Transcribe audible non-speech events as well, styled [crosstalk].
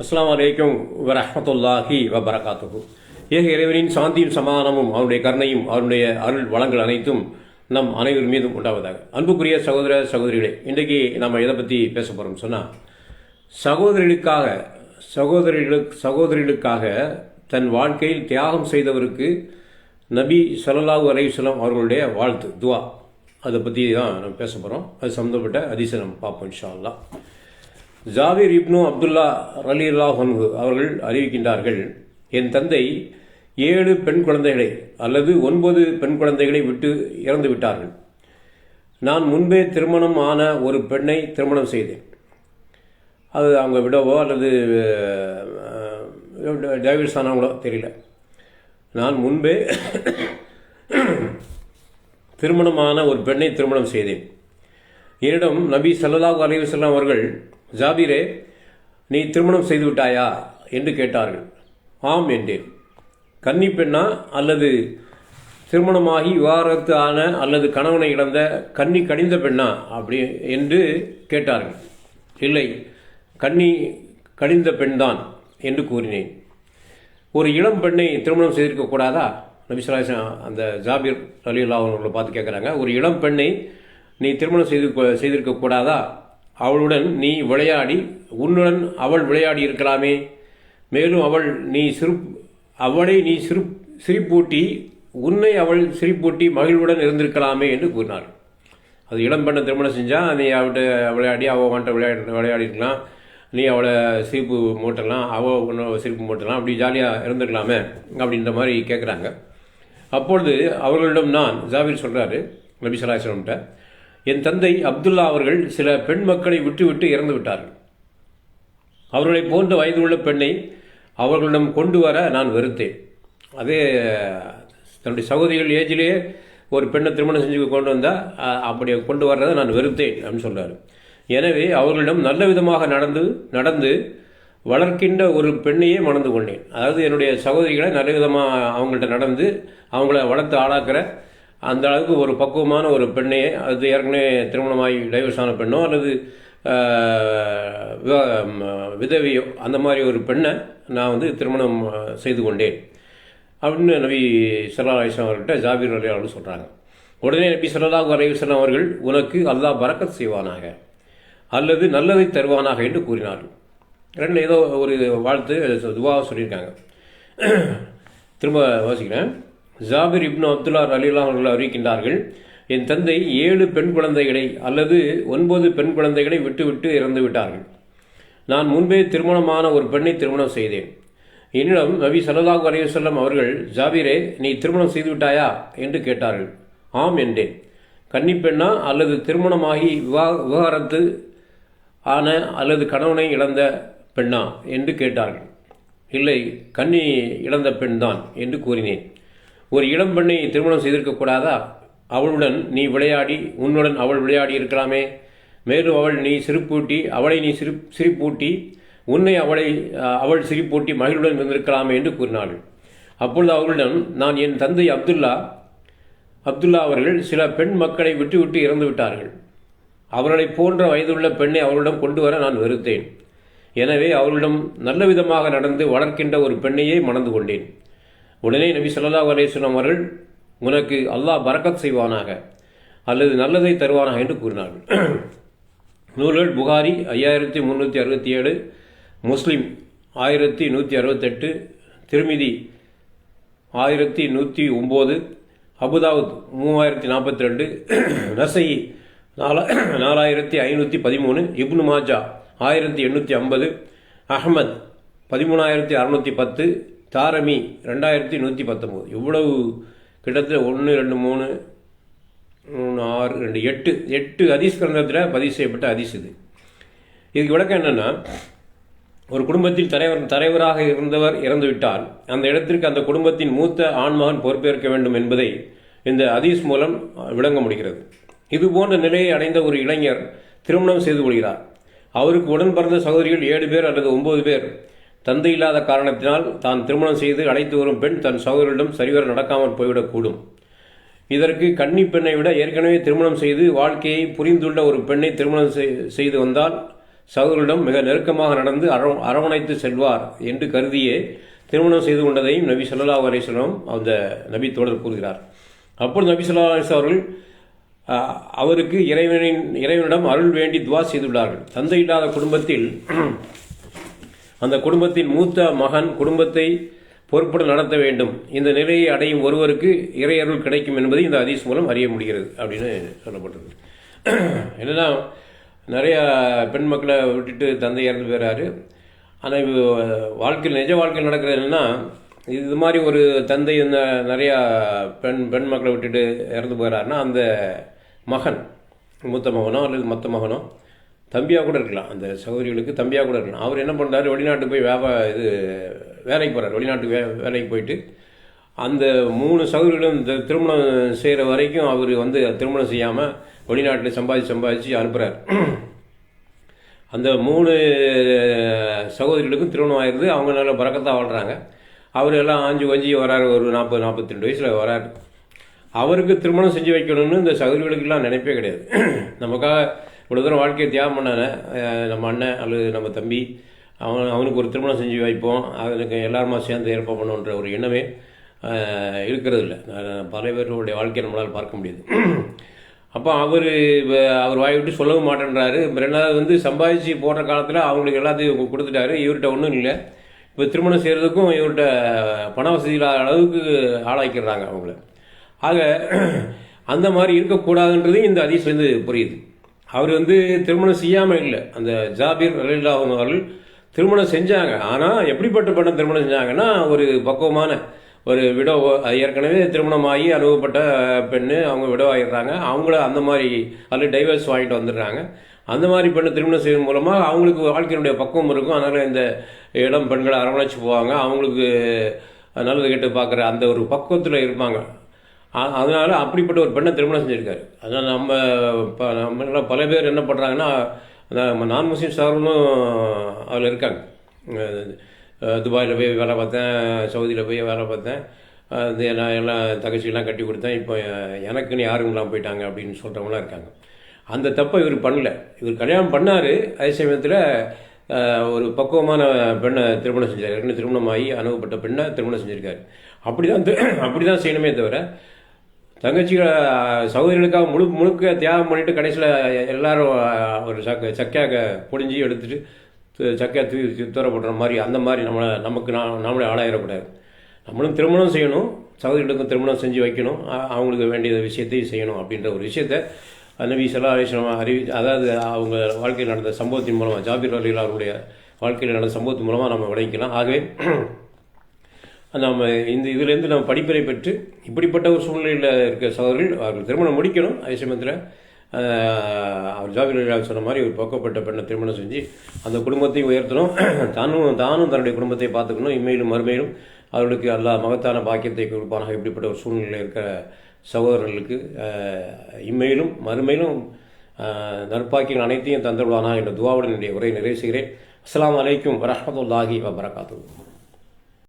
அஸ்லாம் வலைக்கம் வரஹ்மத்துல்லாஹி வபரகாத்துகு ஏக இறைவனின் சாந்தியும் சமாதானமும் அவருடைய கருணையும் அவருடைய அருள் வளங்கள் அனைத்தும் நம் அனைவர் மீதும் உண்டாவதாக. அன்புக்குரிய சகோதர சகோதரிகளே இன்றைக்கு நம்ம எதை பற்றி பேச போகிறோம் சொன்னால் சகோதரிகளுக்காக சகோதரிகளுக்கு சகோதரிகளுக்காக தன் வாழ்க்கையில் தியாகம் செய்தவருக்கு நபி ஸல்லல்லாஹு அலைஹி அவர்களுடைய வாழ்த்து துவா. அதை பற்றி தான் நம்ம பேச போகிறோம் அது சம்மந்தப்பட்ட அதிசயம் பார்ப்போம் இன்ஷா அல்லா ஜாவிர் இப்னு அப்துல்லா அலி அல்லாஹன்ஹு அவர்கள் அறிவிக்கின்றார்கள் என் தந்தை ஏழு பெண் குழந்தைகளை அல்லது ஒன்பது பெண் குழந்தைகளை விட்டு இறந்து விட்டார்கள். நான் முன்பே திருமணம் ஆன ஒரு பெண்ணை திருமணம் செய்தேன். அது அவங்க விடவோ அல்லது டைவர்ஸ் ஆனவங்களோ தெரியல. நான் முன்பே திருமணமான ஒரு பெண்ணை திருமணம் செய்தேன். என்னிடம் நபி சல்லாஹூ அலைவசல்லாம் அவர்கள் ஜாபீரே நீ திருமணம் செய்து விட்டாயா என்று கேட்டார்கள். ஆம் என்றேன். கன்னி பெண்ணா அல்லது திருமணமாகி விவாகரத்து ஆன அல்லது கணவனை இழந்த கன்னி கடிந்த பெண்ணா? அப்படி என்று கேட்டார்கள். இல்லை கன்னி கடிந்த பெண்தான் என்று கூறினேன். ஒரு இளம் பெண்ணை திருமணம் செய்திருக்க கூடாதா? நபிசுலாசன் அந்த ஜாபீர் அலி அல்லா அவர்களை பார்த்து கேட்குறாங்க. ஒரு இளம் பெண்ணை நீ திருமணம் செய்து செய்திருக்க கூடாதா? அவளுடன் நீ விளையாடி உன்னுடன் அவள் விளையாடி இருக்கலாமே. மேலும் அவள் நீ சிறு அவளை நீ சிறு சிரிப்பூட்டி உன்னை அவள் சிரிப்பூட்டி மகிழ்வுடன் இருந்திருக்கலாமே என்று கூறினார் அது இளம் பெண்ணை திருமணம் செஞ்சால் நீ அவட்ட விளையாடி அவள் வந்துட்ட விளையாடி விளையாடிருக்கலாம். நீ அவளை சிரிப்பு மூட்டலாம் அவள் உன்ன சிரிப்பு மூட்டலாம் அப்படி ஜாலியாக இருந்துக்கலாமே அப்படின்ற மாதிரி கேட்குறாங்க அப்பொழுது அவர்களிடம் நான் ஜாபீர் சொல்கிறாரு நபி சலாஹ்லம்கிட்ட என் தந்தை அப்துல்லா அவர்கள் சில பெண் மக்களை விட்டு விட்டு இறந்து விட்டார்கள். அவர்களை போன்ற வயது உள்ள பெண்ணை அவர்களிடம் கொண்டு வர நான் வெறுத்தேன். அதே தன்னுடைய சகோதரிகள் ஏஜிலேயே ஒரு பெண்ணை திருமணம் செஞ்சு கொண்டு வந்தால் அப்படி கொண்டு வர்றதை நான் வெறுத்தேன் அப்படின்னு சொல்கிறார் எனவே அவர்களிடம் நல்ல விதமாக நடந்து நடந்து வளர்க்கின்ற ஒரு பெண்ணையே மணந்து கொண்டேன். அதாவது என்னுடைய சகோதரிகளை நல்ல விதமாக அவங்கள்ட்ட நடந்து அவங்கள வளர்த்து ஆளாக்கிற அந்த அளவுக்கு ஒரு பக்குவமான ஒரு பெண்ணையே அது ஏற்கனவே திருமணமாகி டைவர்ஸ் ஆன பெண்ணோ அல்லது விதவியோ அந்த மாதிரி ஒரு பெண்ணை நான் வந்து திருமணம் செய்து கொண்டேன். அப்படின்னு நபி சல்லா அலிஸ்லாம் அவர்கிட்ட ஜாபீர் அலி அவர்கள் சொல்கிறாங்க உடனே நபி சல்லாஹூ அலிஸ்லாம் அவர்கள் உனக்கு அல்லாஹ் பறக்கத் செய்வானாக அல்லது நல்லதை தருவானாக என்று கூறினார்கள். ரெண்டு ஏதோ ஒரு வாழ்த்து துவாக சொல்லியிருக்காங்க. திரும்ப வாசிக்கிறேன். ஜாபிர் இப்னு அப்துல்லா அலிலா அவர்கள் அறிவிக்கின்றார்கள் என் தந்தை ஏழு பெண் குழந்தைகளை அல்லது ஒன்பது பெண் குழந்தைகளை விட்டுவிட்டு இறந்து விட்டார்கள். நான் முன்பே திருமணமான ஒரு பெண்ணை திருமணம் செய்தேன். என்னிடம் நபி சல்லாஹூ அலையுசல்லம் அவர்கள் ஜாபீரே நீ திருமணம் செய்து விட்டாயா? என்று கேட்டார்கள். ஆம் என்றேன். கன்னிப்பெண்ணா அல்லது திருமணமாகி விவா விவகாரத்து ஆன அல்லது கணவனை இழந்த பெண்ணா? என்று கேட்டார்கள். இல்லை கன்னி இழந்த பெண் தான் என்று கூறினேன். ஒரு இளம் பெண்ணை திருமணம் செய்திருக்கக்கூடாதா? அவளுடன் நீ விளையாடி உன்னுடன் அவள் விளையாடி இருக்கலாமே. மேலும் அவள் நீ சிரிப்பூட்டி அவளை நீ சிரி சிரிப்பூட்டி உன்னை அவளை அவள் சிரிப்பூட்டி மகிழ்வுடன் இருந்திருக்கலாமே என்று கூறினார்கள் அப்பொழுது அவர்களிடம் நான் என் தந்தை அப்துல்லா அப்துல்லா அவர்கள் சில பெண் மக்களை விட்டுவிட்டு இறந்து விட்டார்கள். அவர்களை போன்ற வயதுள்ள பெண்ணை அவர்களிடம் கொண்டு வர நான் வெறுத்தேன். எனவே அவர்களிடம் நல்ல விதமாக நடந்து வளர்க்கின்ற ஒரு பெண்ணையே மணந்து கொண்டேன். உடனே நபி சொல்லா அலேஸ்வரம் அவர்கள் உனக்கு அல்லாஹ் பறக்கத் செய்வானாக அல்லது நல்லதை தருவானாக? என்று கூறினார்கள். நூல்கள் புகாரி ஐயாயிரத்தி முந்நூற்றி அறுபத்தி ஏழு முஸ்லீம் ஆயிரத்தி நூற்றி அறுபத்தெட்டு திருமிதி ஆயிரத்தி நூற்றி ஒம்பது அபுதாவுத் மூவாயிரத்தி நாற்பத்தி ரெண்டு நசை நாலா நாலாயிரத்தி ஐநூற்றி பதிமூணு இப்னு மாஜா ஆயிரத்தி எண்ணூற்றி ஐம்பது அஹமத் பதிமூணாயிரத்தி அறநூற்றி பத்து தாரமி ரெண்டாயிரத்தி நூற்றி பத்தொம்போது இவ்வளவு கிட்டத்தட்ட ஒன்று ரெண்டு மூணு மூணு ஆறு ரெண்டு எட்டு எட்டு அதிஸ் கிரந்தத்தில் பதிவு செய்யப்பட்ட அதிஸ் இது இதுக்கு விளக்கம் என்னென்னா ஒரு குடும்பத்தில் தலைவர் தலைவராக இருந்தவர் இறந்துவிட்டால் அந்த இடத்திற்கு அந்த குடும்பத்தின் மூத்த ஆண்மகன் பொறுப்பேற்க வேண்டும் என்பதை இந்த அதீஸ் மூலம் விளங்க முடிகிறது. இது போன்ற நிலையை அடைந்த ஒரு இளைஞர் திருமணம் செய்து கொள்கிறார். அவருக்கு உடன் பிறந்த சகோதரிகள் ஏழு பேர் அல்லது ஒன்பது பேர். தந்தை இல்லாத காரணத்தினால் தான் திருமணம் செய்து அழைத்து வரும் பெண் தன் சகோதரிடம் சரிவர நடக்காமல் போய்விடக்கூடும். இதற்கு கன்னி பெண்ணை விட ஏற்கனவே திருமணம் செய்து வாழ்க்கையை புரிந்துள்ள ஒரு பெண்ணை திருமணம் செய்து வந்தால் சகோதரிடம் மிக நெருக்கமாக நடந்து அரவ அரவணைத்து செல்வார் என்று கருதியே திருமணம் செய்து கொண்டதையும் நபி சொல்லா அலைஹி அந்த நபி தோழர் கூறுகிறார். அப்பொழுது நபி சொல்லா அலிஸ் அவர்கள் அவருக்கு இறைவனின் இறைவனிடம் அருள் வேண்டி துவா செய்துள்ளார்கள். தந்தை இல்லாத குடும்பத்தில் அந்த குடும்பத்தின் மூத்த மகன் குடும்பத்தை பொறுப்புடன் நடத்த வேண்டும். இந்த நிலையை அடையும் ஒருவருக்கு இறையருள் கிடைக்கும் என்பதை இந்த ஹதீஸ் மூலம் அறிய முடிகிறது அப்படின்னு சொல்லப்பட்டிருக்கு. என்னென்னா நிறையா பெண் மக்களை விட்டுட்டு தந்தை இறந்து போயிறாரு. ஆனால் இது வாழ்க்கையில் நிஜ வாழ்க்கையில் நடக்கிறது என்னன்னா இது மாதிரி ஒரு தந்தை இந்த நிறையா பெண் பெண் மக்களை விட்டுட்டு இறந்து போயிறாருன்னா அந்த மகன் மூத்த மகனோ அல்லது மற்ற மகனோ தம்பியாக கூட இருக்கலாம். அந்த சகோதரிகளுக்கு தம்பியாக கூட இருக்கலாம். அவர் என்ன பண்ணுறாரு வெளிநாட்டுக்கு போய் வியாபா இது வேலைக்கு போகிறார் வெளிநாட்டுக்கு வே வேலைக்கு போயிட்டு அந்த மூணு சகோதரிகளும் இந்த திருமணம் செய்கிற வரைக்கும் அவர் வந்து திருமணம் செய்யாமல் வெளிநாட்டில் சம்பாதிச்சு சம்பாதிச்சு அனுப்புகிறார் அந்த மூணு சகோதரிகளுக்கும் திருமணம் ஆயிடுது அவங்க நல்லா பறக்கத்தான் வாழ்கிறாங்க அவர் எல்லாம் ஆஞ்சு வஞ்சி வராரு. ஒரு நாற்பது நாற்பத்தி ரெண்டு வயசில் வராரு. அவருக்கு திருமணம் செஞ்சு வைக்கணும்னு இந்த சகோதரிகளுக்கெல்லாம் நினைப்பே கிடையாது. நமக்காக இவ்வளோ தூரம் வாழ்க்கையை தியாகம் பண்ணானே நம்ம அண்ணன் அல்லது நம்ம தம்பி அவன் அவனுக்கு ஒரு திருமணம் செஞ்சு வைப்போம் அதுக்கு எல்லாருமா சேர்ந்து ஏற்பாடு பண்ணுன்ற ஒரு எண்ணமே இருக்கிறது இல்லை பல பேருடைய வாழ்க்கையை நம்மளால் பார்க்க முடியுது. [clears throat] அப்போ அவர் அவர் வாய் விட்டு சொல்லவும் மாட்டேன்றாரு. ரெண்டாவது வந்து சம்பாதிச்சு போடுற காலத்தில் அவங்களுக்கு எல்லாத்தையும் கொடுத்துட்டாரு. இவர்கிட்ட ஒன்றும் இல்லை. இப்போ திருமணம் செய்கிறதுக்கும் இவர்கிட்ட பண வசதி இல்லாத அளவுக்கு ஆளாக்கிடுறாங்க அவங்கள. ஆக [clears throat] அந்த மாதிரி இருக்கக்கூடாதுன்றதையும் இந்த அதிசலேருந்து புரியுது. அவர் வந்து திருமணம் செய்யாமல் இல்லை. அந்த ஜாபீர் அலில்லா அவர்கள் திருமணம் செஞ்சாங்க. ஆனால் எப்படிப்பட்ட பெண்ணை திருமணம் செஞ்சாங்கன்னா ஒரு பக்குவமான ஒரு விடோ ஏற்கனவே திருமணமாகி அனுபவப்பட்ட பெண்ணு அவங்க விடவாயிடுறாங்க அவங்கள அந்த மாதிரி அதில் டைவர்ஸ் வாங்கிட்டு வந்துடுறாங்க. அந்த மாதிரி பெண்ணை திருமணம் செய்வதன் மூலமாக அவங்களுக்கு வாழ்க்கையினுடைய பக்குவம் இருக்கும். அதனால் இந்த இடம் பெண்களை அரவணைச்சு போவாங்க. அவங்களுக்கு நல்லது கெட்டு பார்க்குற அந்த ஒரு பக்குவத்தில் இருப்பாங்க. அதனால் அப்படிப்பட்ட ஒரு பெண்ணை திருமணம் செஞ்சுருக்காரு. அதனால் நம்ம இப்போ நம்ம பல பேர் என்ன பண்ணுறாங்கன்னா நம்ம நான் முஸ்லீம் சார்பும் அதில் இருக்காங்க. துபாயில் போய் வேலை பார்த்தேன் சவுதியில் போய் வேலை பார்த்தேன். அது எல்லாம் எல்லாம் தகச்சியெல்லாம் கட்டி கொடுத்தேன். இப்போ எனக்குன்னு யாரும் இல்லாமல் போயிட்டாங்க அப்படின்னு சொல்கிறவங்களாம் இருக்காங்க. அந்த தப்பை இவர் பண்ணல. இவர் கல்யாணம் பண்ணார். அதே சமயத்தில் ஒரு பக்குவமான பெண்ணை திருமணம் செஞ்சார். ஏற்கனவே திருமணமாகி அனுபவப்பட்ட பெண்ணை திருமணம் செஞ்சுருக்காரு. அப்படி தான் அப்படி தான் செய்யணுமே தவிர தங்கச்சிகளை சகோதரிகளுக்காக முழு முழுக்க தியாகம் பண்ணிட்டு கடைசியில் எல்லாரும் ஒரு சக்க சக்கையாக பொடிஞ்சு எடுத்துட்டு சக்கையாக தூக்கி தூர போடுற மாதிரி அந்த மாதிரி நம்மளை நமக்கு நான் நம்மளே ஆளாயிடக்கூடாது. நம்மளும் திருமணம் செய்யணும். சகோதரிகளுக்கும் திருமணம் செஞ்சு வைக்கணும். அவங்களுக்கு வேண்டிய விஷயத்தையும் செய்யணும் அப்படின்ற ஒரு விஷயத்த நபி சல்லா அலிஸ்லாம் அறிவி அதாவது அவங்க வாழ்க்கையில் நடந்த சம்பவத்தின் மூலமாக ஜாபீர் அலில் அவருடைய வாழ்க்கையில் நடந்த சம்பவத்தின் மூலமாக நம்ம விளைவிக்கலாம் ஆகவே நம்ம இந்த இதுலேருந்து நம்ம படிப்பறை பெற்று இப்படிப்பட்ட ஒரு சூழ்நிலையில் இருக்க சகோதரர்கள் அவர்கள் திருமணம் முடிக்கணும். அதே சமயத்தில் அவர் ஜாபீர் சொன்ன மாதிரி ஒரு பக்குவப்பட்ட பெண்ணை திருமணம் செஞ்சு அந்த குடும்பத்தையும் உயர்த்தணும். [clears throat] தானும் தானும் தன்னுடைய குடும்பத்தை பார்த்துக்கணும். இம்மையிலும் மறுமையிலும் அவர்களுக்கு எல்லா மகத்தான பாக்கியத்தை கொடுப்பானாக. இப்படிப்பட்ட ஒரு சூழ்நிலையில் இருக்கிற சகோதரர்களுக்கு இம்மையிலும் மறுமையிலும் நற்பாக்கியங்கள் அனைத்தையும் தந்துடுவானா என்ற துவாவுடன் என்னுடைய உரை நிறைவு செய்கிறேன். அஸ்லாம் அலைக்கும் வரமத்துல்லாஹி வபரகாத்துஹு.